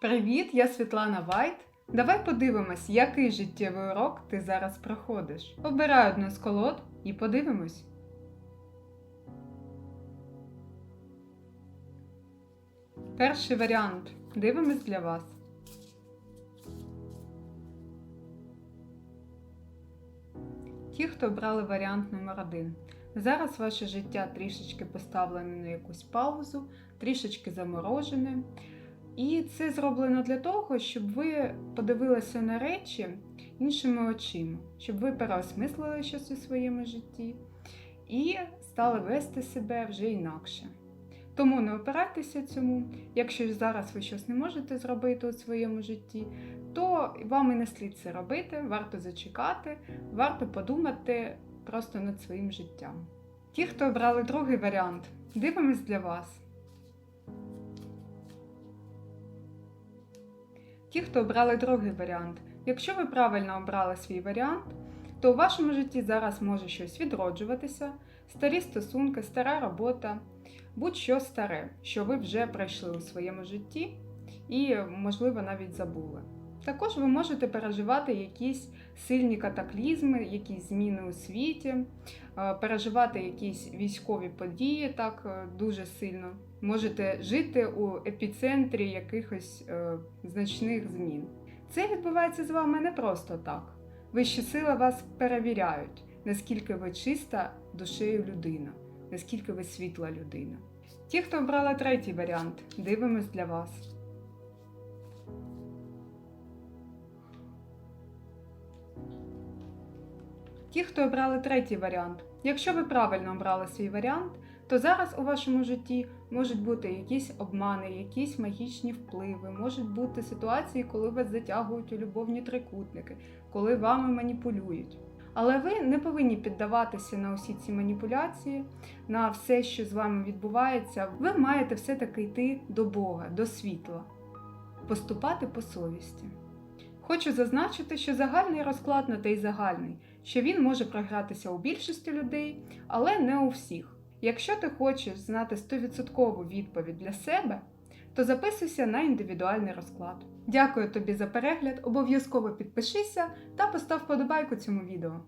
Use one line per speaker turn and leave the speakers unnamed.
Привіт, я Світлана Вайт. Давай подивимось, який життєвий урок ти зараз проходиш. Обирай одну з колод і подивимось. Перший варіант. Дивимось для вас. Ті, хто обрали варіант номер один. Зараз ваше життя трішечки поставлене на якусь паузу, трішечки заморожене. І це зроблено для того, щоб ви подивилися на речі іншими очима, щоб ви переосмислили щось у своєму житті і стали вести себе вже інакше. Тому не опирайтеся цьому. Якщо зараз ви щось не можете зробити у своєму житті, то вам і не слід це робити, варто зачекати, варто подумати просто над своїм життям. Ті, хто обрали другий варіант, дивимось для вас. Ті, хто обрали другий варіант. Якщо ви правильно обрали свій варіант, то у вашому житті зараз може щось відроджуватися, старі стосунки, стара робота, будь-що старе, що ви вже пройшли у своєму житті і, можливо, навіть забули. Також ви можете переживати якісь сильні катаклізми, якісь зміни у світі, е, переживати якісь військові події так е, дуже сильно. Можете жити у епіцентрі якихось е, значних змін. Це відбувається з вами не просто так. Вищі сили вас перевіряють, наскільки ви чиста душею людина, наскільки ви світла людина. Ті, хто обрали третій варіант, дивимось для вас. Ті, хто обрали третій варіант. Якщо ви правильно обрали свій варіант, то зараз у вашому житті можуть бути якісь обмани, якісь магічні впливи, можуть бути ситуації, коли вас затягують у любовні трикутники, коли вами маніпулюють. Але ви не повинні піддаватися на усі ці маніпуляції, на все, що з вами відбувається. Ви маєте все-таки йти до Бога, до світла, поступати по совісті. Хочу зазначити, що загальний розклад на той загальний, що він може програтися у більшості людей, але не у всіх. Якщо ти хочеш знати 100% відповідь для себе, то записуйся на індивідуальний розклад. Дякую тобі за перегляд, обов'язково підпишися та постав вподобайку цьому відео.